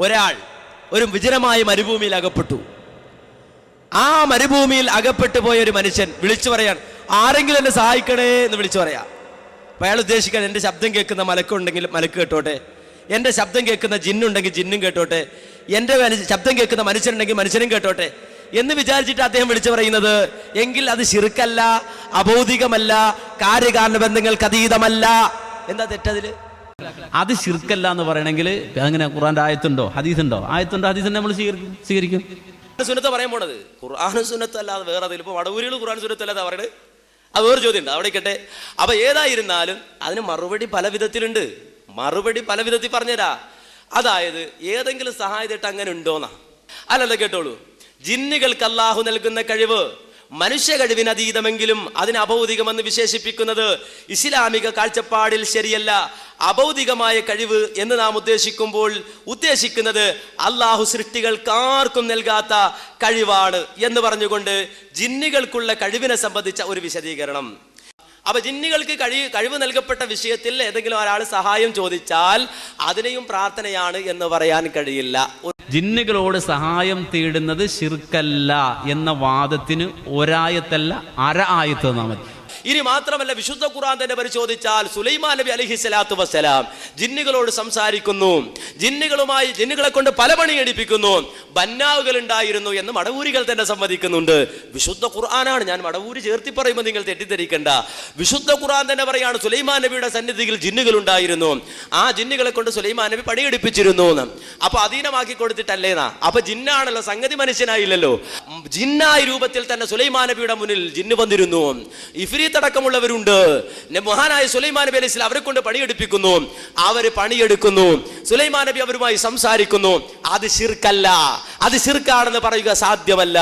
ഒരാൾ ഒരു വിജനമായ മരുഭൂമിയിൽ അകപ്പെട്ടു. ആ മരുഭൂമിയിൽ അകപ്പെട്ടു പോയ ഒരു മനുഷ്യൻ വിളിച്ചു പറയാൻ ആരെങ്കിലും എന്നെ സഹായിക്കണേ എന്ന് വിളിച്ചു പറയാം. അപ്പൊ അയാൾ ഉദ്ദേശിക്കാൻ എന്റെ ശബ്ദം കേൾക്കുന്ന മലക്കുണ്ടെങ്കിൽ മലക്ക് കേട്ടോട്ടെ. എന്റെ ശബ്ദം കേൾക്കുന്ന ജിന്നുണ്ടെങ്കിൽ ജിന്നും കേട്ടോട്ടെ. എന്റെ ശബ്ദം കേൾക്കുന്ന മനുഷ്യനുണ്ടെങ്കിൽ മനുഷ്യനും കേട്ടോട്ടെ. എന്ന് വിചാരിച്ചിട്ട് അദ്ദേഹം വിളിച്ചു പറയുന്നത് എങ്കിൽ അത് ശിർക്കല്ല അബൗദികമല്ല കാര്യകാരണ ബന്ധങ്ങൾക്ക് അതീതമല്ല. എന്താ തെറ്റതിൽ? അത് ശിർക്കല്ല എന്ന് പറയണമെങ്കിൽ അങ്ങനെ ഖുറാന്റെ ആയത്തുണ്ടോ? ഹദീസുണ്ടോ? ആയത്തുണ്ടോ ഹദീസിനെ നമ്മൾ സ്വീകരിക്കും. സ്വീകരിക്കും സുന്നത്ത് പറയാൻ പോണത്. ഖുർആാനും സുന്നത്ത് അല്ലാതെ വേറെ അതിൽ ഇപ്പോൾ വടവൂരികൾ ഖുർആൻ സുന്നത്ത് അല്ലാതെ പറയുന്നത് അത് വേറെ ചോദ്യം ഉണ്ട് അവിടെ ഇരിക്കട്ടെ. അപ്പൊ ഏതായിരുന്നാലും അതിന് മറുപടി പല വിധത്തിലുണ്ട്. മറുപടി പല വിധത്തിൽ പറഞ്ഞുതരാ അതായത് ഏതെങ്കിലും സഹായത്തിട്ട് അങ്ങനെ ഉണ്ടോന്നാ. അല്ലല്ല കേട്ടോളൂ. ജിന്നുകൾക്ക് അള്ളാഹു നൽകുന്ന കഴിവ് മനുഷ്യ കഴിവിന് അതീതമെങ്കിലും അതിന് അഭൗതികമെന്ന് വിശേഷിപ്പിക്കുന്നത് ഇസ്ലാമിക കാഴ്ചപ്പാടിൽ ശരിയല്ല. അഭൗതികമായ കഴിവ് എന്ന് നാം ഉദ്ദേശിക്കുമ്പോൾ ഉദ്ദേശിക്കുന്നത് അള്ളാഹു സൃഷ്ടികൾക്കാർക്കും നൽകാത്ത കഴിവാണ് എന്ന് പറഞ്ഞുകൊണ്ട് ജിന്നികൾക്കുള്ള കഴിവിനെ സംബന്ധിച്ച ഒരു വിശദീകരണം. അപ്പൊ ജിന്നികൾക്ക് കഴിവ് കഴിവ് നൽകപ്പെട്ട വിഷയത്തിൽ ഏതെങ്കിലും ഒരാൾ സഹായം ചോദിച്ചാൽ അതിനെയും പ്രാർത്ഥനയാണ് എന്ന് പറയാൻ കഴിയില്ല. ജിന്നുകളോട് സഹായം തേടുന്നത് ശിർക്കല്ല എന്ന വാദത്തിന് ഒരായത്തല്ല അര ആയത്ത് തന്നാൽ ഇനി മാത്രമല്ല വിശുദ്ധ ഖുറാൻ തന്നെ പരിശോധിച്ചാൽ സുലൈമാൻ നബി അലഹി സ്വലാത്തു വസ്സലാം ജിന്നുകളോട് സംസാരിക്കുന്നു. ജിന്നുകളുമായി ജിന്നുകളെ കൊണ്ട് പല പണി എടുപ്പിക്കുന്നു. ബന്നാവുകൾ ഉണ്ടായിരുന്നു എന്ന് മടവൂരികൾ തന്നെ സമ്മതിക്കുന്നുണ്ട്. വിശുദ്ധ ഖുർആനാണ്. ഞാൻ മടവൂരി ചേർത്തി പറയുമ്പോൾ നിങ്ങൾ തെറ്റിദ്ധരിക്കേണ്ട. വിശുദ്ധ ഖുർആൻ തന്നെ പറയാണ് സുലൈമാൻ നബിയുടെ സന്നിധിയിൽ ജിന്നുകൾ ഉണ്ടായിരുന്നു ആ ജിന്നുകളെ കൊണ്ട് സുലൈമാൻ നബി പണിയെടുപ്പിച്ചിരുന്നു എന്ന്. അപ്പൊ അധീനമാക്കി കൊടുത്തിട്ടല്ലേന്നാ അപ്പൊ ജിന്നാണല്ലോ സംഗതി മനുഷ്യനായില്ലല്ലോ. ജിന്നായ രൂപത്തിൽ തന്നെ സുലൈമാൻ നബിയുടെ മുന്നിൽ ജിന്ന് വന്നിരുന്നു. ഇഫ്രീത്ത് അടക്കമുള്ളവരുണ്ട്. നെ- മഹാനായ സുലൈമാൻ നബി അലൈഹി അവരെ കൊണ്ട് പണിയെടുപ്പിക്കുന്നു. അവർ പണിയെടുക്കുന്നു. സുലൈമാൻ നബി അവരുമായി സംസാരിക്കുന്നു. അത് ശിർക്കല്ല. അത് ശിർക്കാണെന്ന് പറയുക സാധ്യമല്ല.